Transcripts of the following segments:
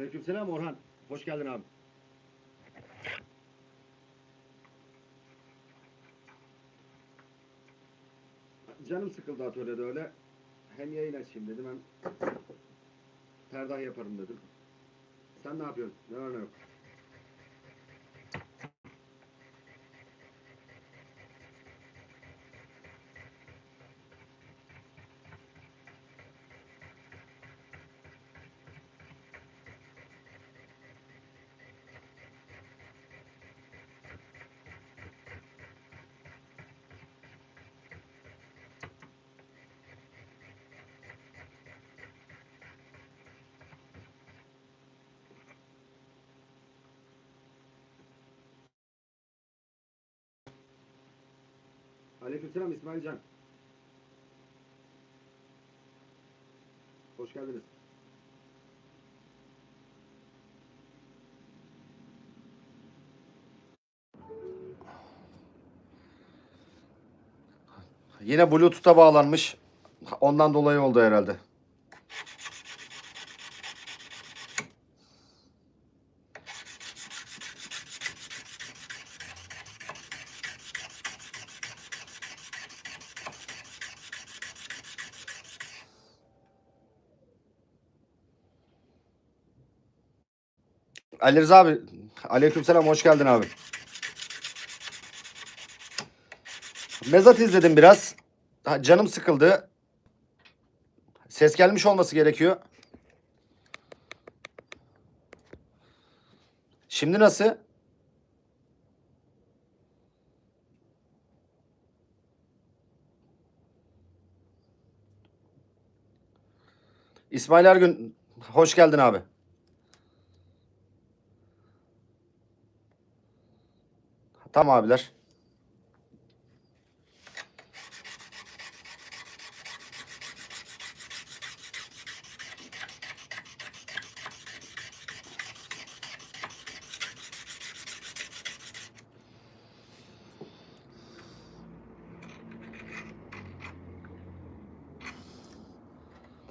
Aleykümselam Orhan. Hoş geldin abi. Canım sıkıldı atölyede öyle. Hem yayın açayım dedim hem perdah yaparım dedim. Sen ne yapıyorsun? Ne var ne yok? Aleykümselam İsmail Can. Hoş geldiniz. Yine Bluetooth'a bağlanmış. Ondan dolayı oldu herhalde. Ali Rıza abi. Aleykümselam hoş geldin abi. Mezat izledim biraz. Ha, Canım sıkıldı. Ses gelmiş olması gerekiyor. Şimdi nasıl? İsmail Ergün hoş geldin abi. Tamam abiler.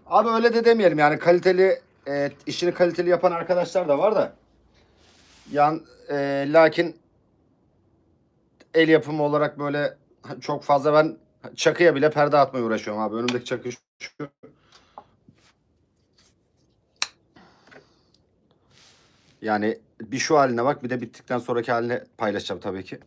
Abi öyle de demeyelim yani kaliteli e, işini kaliteli yapan arkadaşlar da var da. Yan e, lakin el yapımı olarak böyle çok fazla ben çakıya bile perde atmaya uğraşıyorum abi. Önümdeki çakı şu. Yani bir şu haline bak bir de bittikten sonraki haline paylaşacağım tabii ki.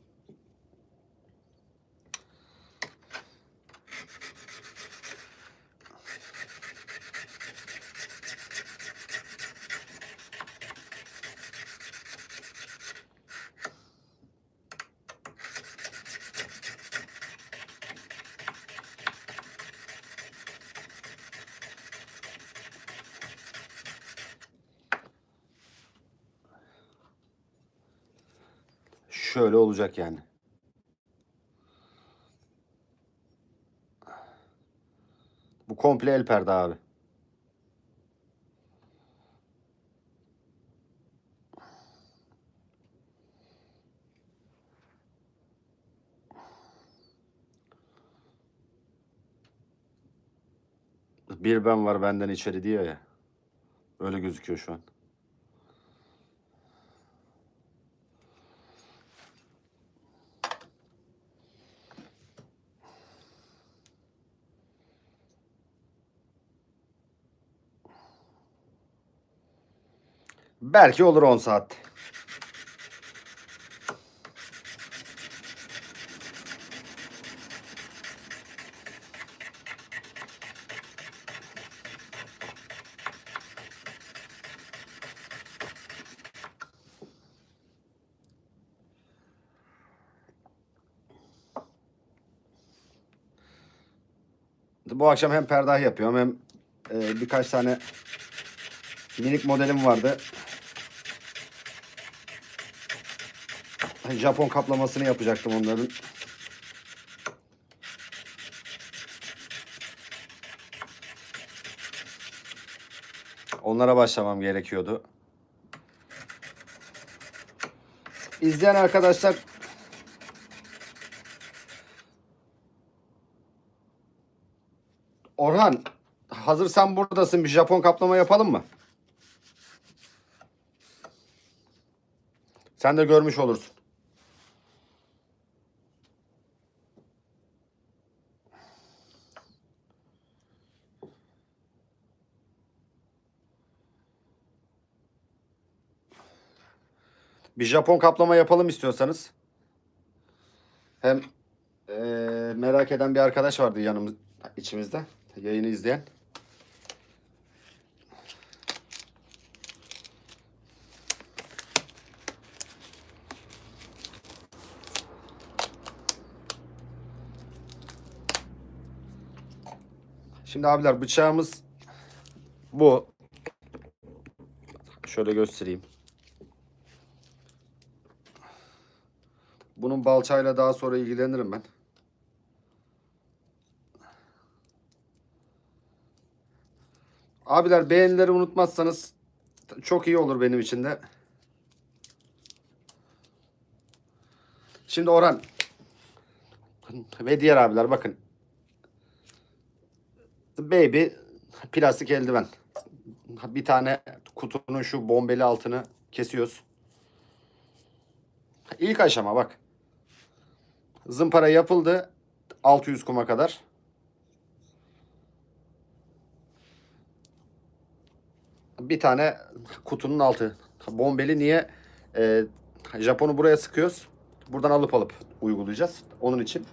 Şöyle olacak yani. Bu komple el perde abi. Bir ben var benden içeri diyor ya. Öyle gözüküyor şu an. Belki olur 10 saat. Bu akşam hem perdah yapıyorum hem e, birkaç tane minik modelim vardı. Japon kaplamasını yapacaktım onların. Onlara başlamam gerekiyordu. İzleyen arkadaşlar Orhan hazır sen buradasın bir Japon kaplama yapalım mı? Sen de görmüş olursun. Bir Japon kaplama yapalım istiyorsanız. Hem eee, merak eden bir arkadaş vardı yanımız içimizde. Yayını izleyen. Şimdi abiler bıçağımız bu. Şöyle göstereyim. Bunun balçayla daha sonra ilgilenirim ben. Abiler beğenileri unutmazsanız çok iyi olur benim için de. Şimdi Orhan ve diğer abiler bakın. Baby plastik eldiven. Bir tane kutunun şu bombeli altını kesiyoruz. İlk aşama bak. Zımpara yapıldı 600 kuma kadar. Bir tane kutunun altı. Bombeli niye? Ee, Japon'u buraya sıkıyoruz. Buradan alıp alıp uygulayacağız. Onun için.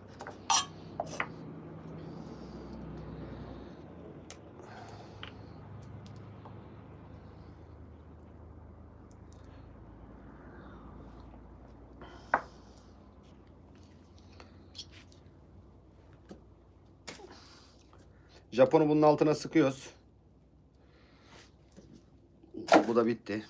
Japon'u bunun altına sıkıyoruz. Bu da bitti.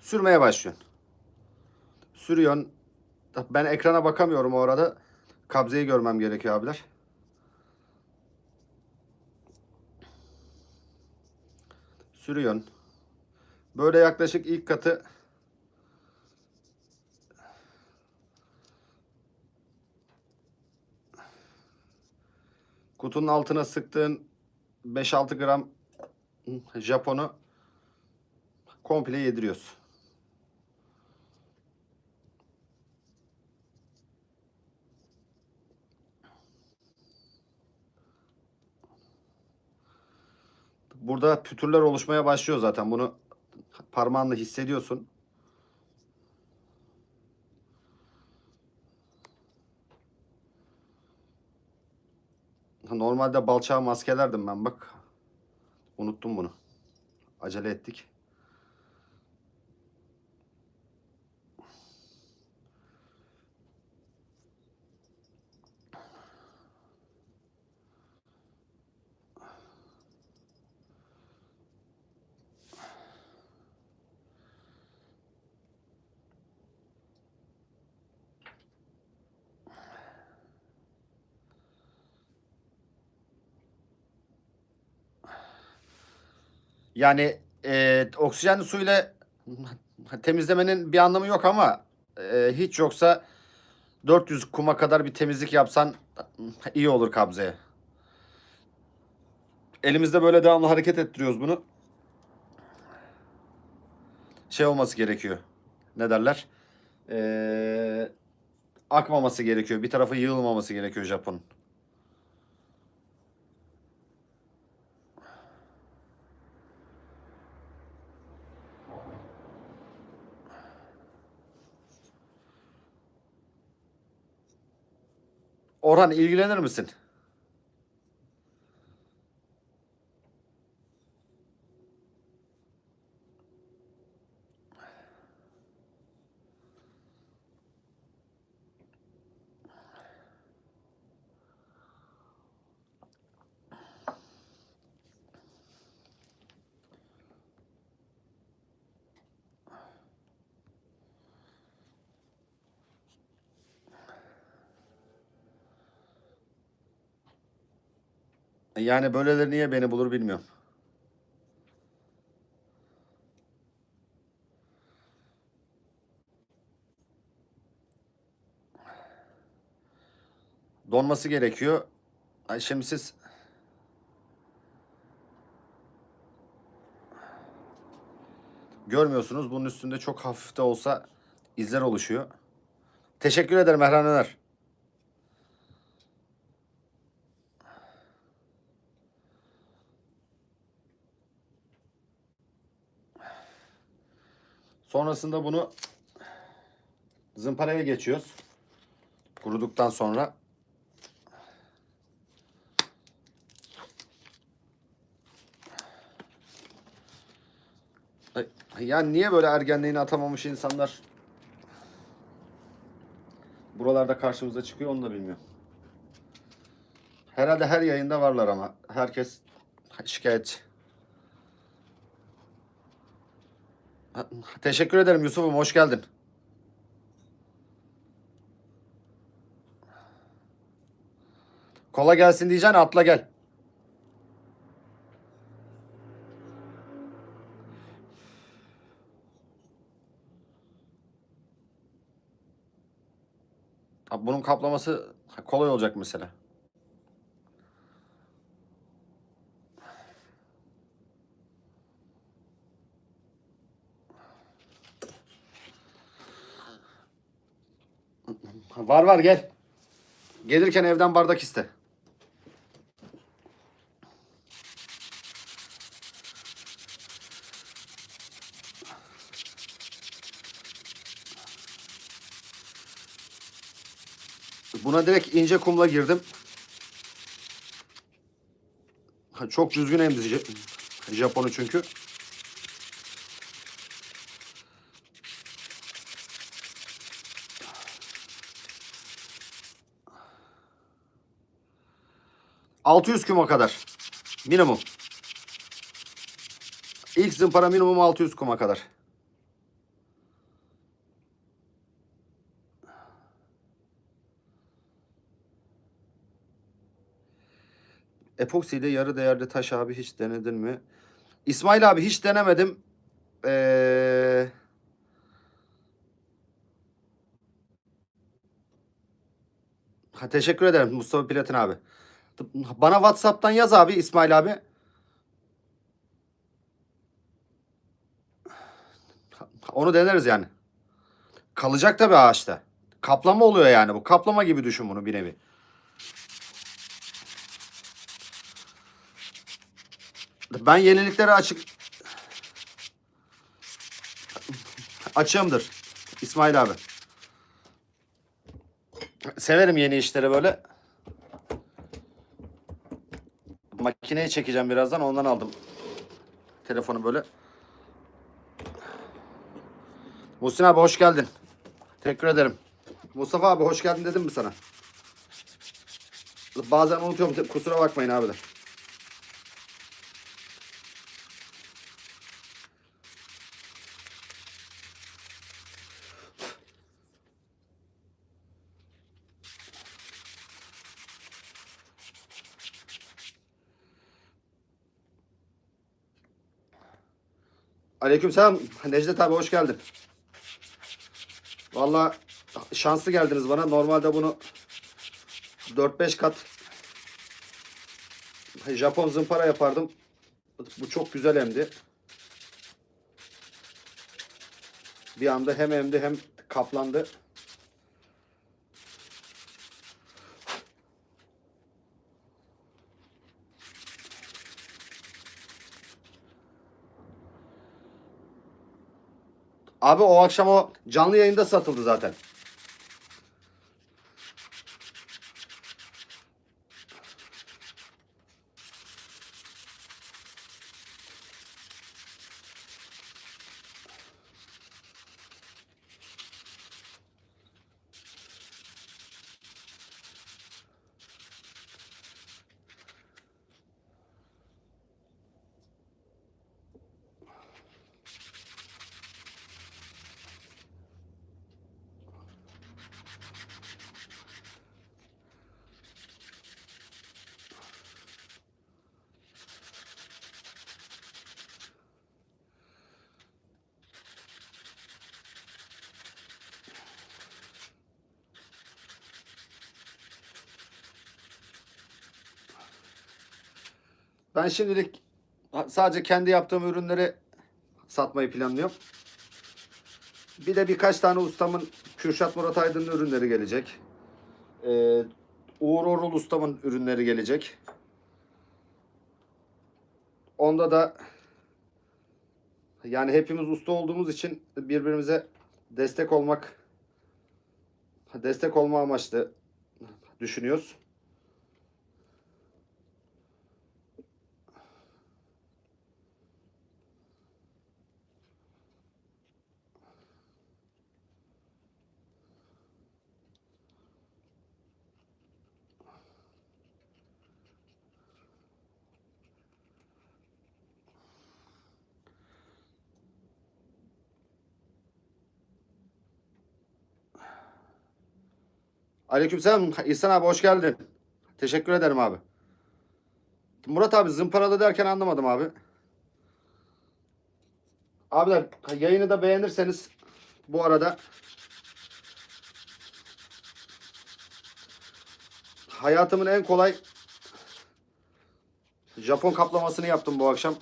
Sürmeye başlıyorsun. Sürüyorsun. Ben ekrana bakamıyorum o arada. Kabzeyi görmem gerekiyor abiler. Sürüyorsun. Böyle yaklaşık ilk katı kutunun altına sıktığın 5-6 gram Japon'u komple yediriyoruz. Burada pütürler oluşmaya başlıyor zaten. Bunu parmağınla hissediyorsun. Normalde balçağı maskelerdim ben bak. Unuttum bunu. Acele ettik. Yani e, oksijenli suyla temizlemenin bir anlamı yok ama e, hiç yoksa 400 kuma kadar bir temizlik yapsan iyi olur kabzeye. Elimizde böyle devamlı hareket ettiriyoruz bunu. Şey olması gerekiyor. Ne derler? E, akmaması gerekiyor. Bir tarafı yığılmaması gerekiyor Japon'un. Orhan ilgilenir misin? Yani böyleleri niye beni bulur bilmiyorum. donması gerekiyor. Ay şimdi siz görmüyorsunuz. Bunun üstünde çok hafif de olsa izler oluşuyor. Teşekkür ederim Erhan Öner. Sonrasında bunu zımparaya geçiyoruz. Kuruduktan sonra. Yani niye böyle ergenliğini atamamış insanlar buralarda karşımıza çıkıyor onu da bilmiyorum. Herhalde her yayında varlar ama herkes şikayetçi. Ha, Teşekkür ederim Yusuf'um hoş geldin. Kola gelsin diyeceksin atla gel. Bunun kaplaması kolay olacak mesela. Var var gel. Gelirken evden bardak iste. Buna direkt ince kumla girdim. Çok düzgün emdi Ja- Japonu çünkü. ...600 kuma kadar. Minimum. İlk zımpara minimum 600 kuma kadar. Epoksi ile yarı değerli taş abi hiç denedin mi? İsmail abi hiç denemedim. Ee... Ha, teşekkür ederim Mustafa Platin abi. Bana WhatsApp'tan yaz abi İsmail abi. Onu deneriz yani. Kalacak tabii ağaçta. Kaplama oluyor yani bu. Kaplama gibi düşün bunu bir nevi. Ben yeniliklere açık açığımdır. İsmail abi. Severim yeni işleri böyle. Makineyi çekeceğim birazdan ondan aldım. Telefonu böyle. Muhsin abi hoş geldin. Teşekkür ederim. Mustafa abi hoş geldin dedim mi sana? Bazen unutuyorum kusura bakmayın abiler. Aleykümselam Necdet abi hoş geldin. Vallahi şanslı geldiniz bana. Normalde bunu 4-5 kat Japon zımpara yapardım. Bu çok güzel emdi. Bir anda hem emdi hem kaplandı. Abi o akşam o canlı yayında satıldı zaten. Ben şimdilik sadece kendi yaptığım ürünleri satmayı planlıyorum. Bir de birkaç tane ustamın Kürşat Murat Aydın'ın ürünleri gelecek. Ee, Uğur Orul ustamın ürünleri gelecek. Onda da yani hepimiz usta olduğumuz için birbirimize destek olmak destek olma amaçlı düşünüyoruz. Aleykümselam İhsan abi hoş geldin. Teşekkür ederim abi. Murat abi zımparalı derken anlamadım abi. Abiler yayını da beğenirseniz bu arada hayatımın en kolay Japon kaplamasını yaptım bu akşam.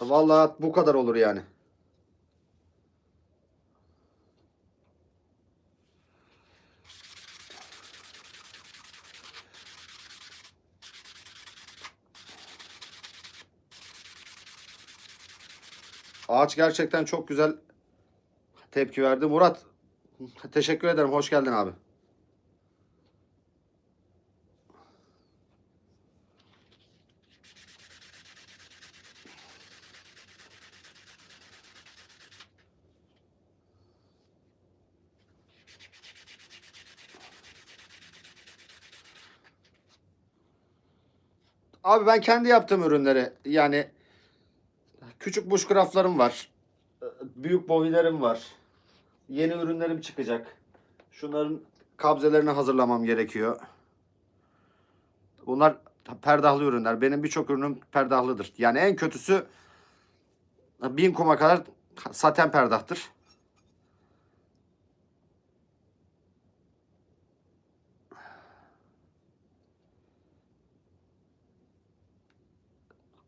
Vallahi bu kadar olur yani. Ağaç gerçekten çok güzel tepki verdi. Murat teşekkür ederim. Hoş geldin abi. Abi ben kendi yaptığım ürünleri yani Küçük bushcraftlarım var. Büyük bovilerim var. Yeni ürünlerim çıkacak. Şunların kabzelerini hazırlamam gerekiyor. Bunlar perdahlı ürünler. Benim birçok ürünüm perdahlıdır. Yani en kötüsü bin kuma kadar saten perdahtır.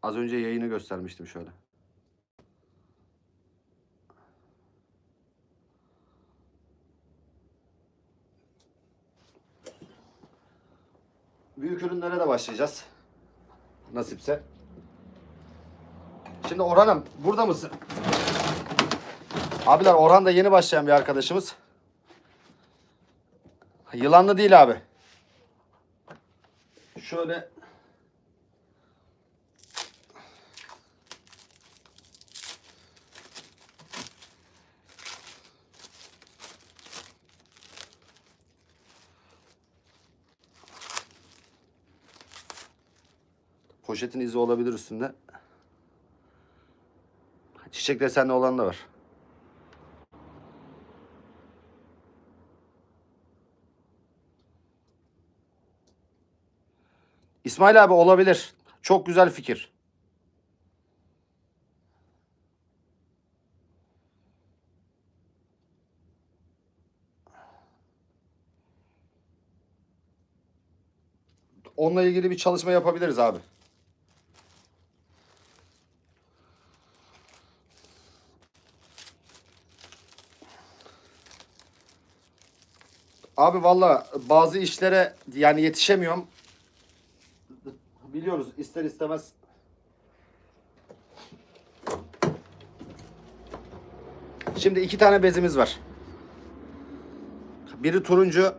Az önce yayını göstermiştim şöyle. Büyük ürünlere de başlayacağız. Nasipse. Şimdi Orhan'ım burada mısın? Abiler Orhan da yeni başlayan bir arkadaşımız. Yılanlı değil abi. Şöyle Poşetin izi olabilir üstünde. Çiçek desenli olan da var. İsmail abi olabilir. Çok güzel fikir. Onunla ilgili bir çalışma yapabiliriz abi. Abi valla bazı işlere yani yetişemiyorum. Biliyoruz ister istemez. Şimdi iki tane bezimiz var. Biri turuncu.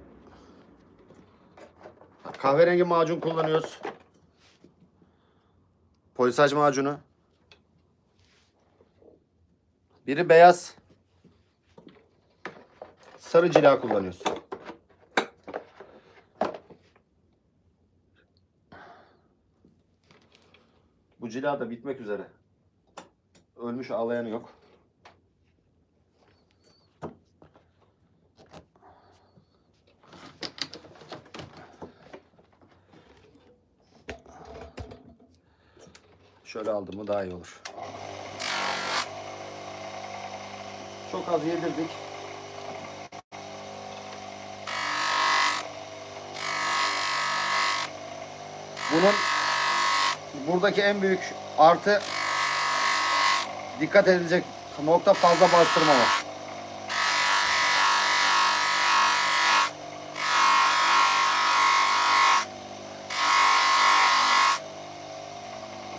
Kahverengi macun kullanıyoruz. Polisaj macunu. Biri beyaz. Sarı cila kullanıyoruz. Bu cila da bitmek üzere. Ölmüş ağlayanı yok. Şöyle aldım mı daha iyi olur. Çok az yedirdik. Bunun buradaki en büyük artı dikkat edilecek nokta fazla bastırmama.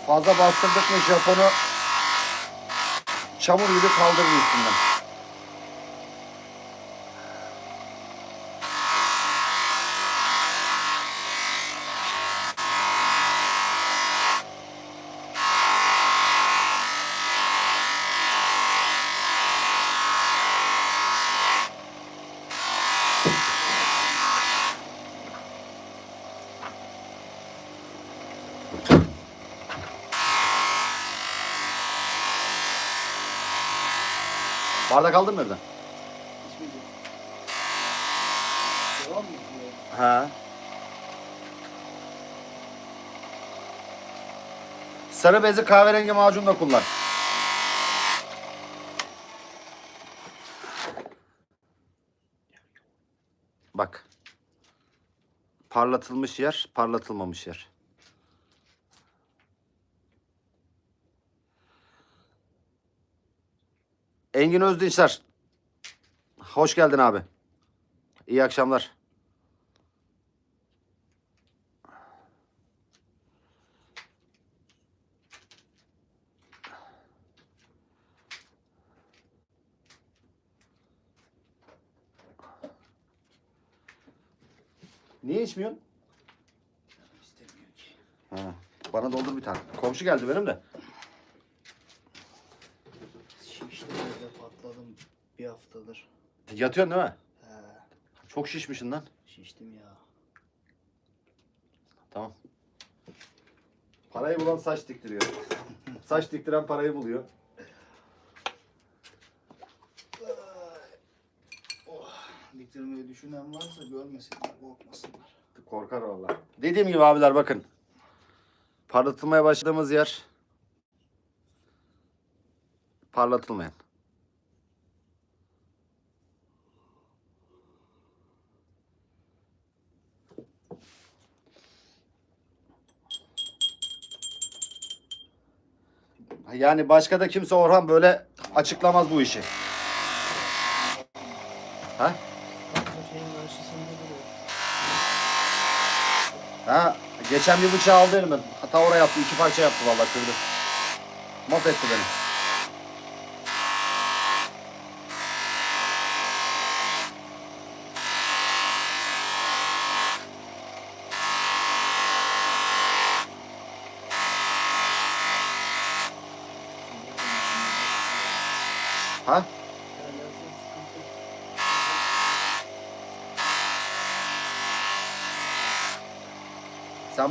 Fazla bastırdık mı Japon'u çamur gibi kaldırır üstünden. Bardak aldın mı evden? İçmeyeceğim. Devam mı? Ha. Sarı bezi kahverengi macunla kullan. Bak. Parlatılmış yer, parlatılmamış yer. Engin Özdinçler. Hoş geldin abi. İyi akşamlar. Niye içmiyorsun? İstemiyor ki. Ha, bana doldur bir tane. Komşu geldi benim de. Böyle patladım bir haftadır. Yatıyorsun değil mi? He, Çok şişmişsin lan. şiştim ya. Tamam. Parayı bulan saç diktiriyor. saç diktiren parayı buluyor. Oh, diktirmeyi düşünen varsa görmesinler, korkmasınlar. Korkar vallahi. Dediğim gibi abiler bakın. Parlatılmaya başladığımız yer parlatılmayan. Yani başka da kimse Orhan böyle açıklamaz bu işi. Ha? Ha, geçen bir bıçağı aldı elimden. Hatta oraya yaptı, iki parça yaptı vallahi kırdı. Mahvetti beni.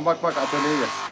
Bak bak atölyeyi gez.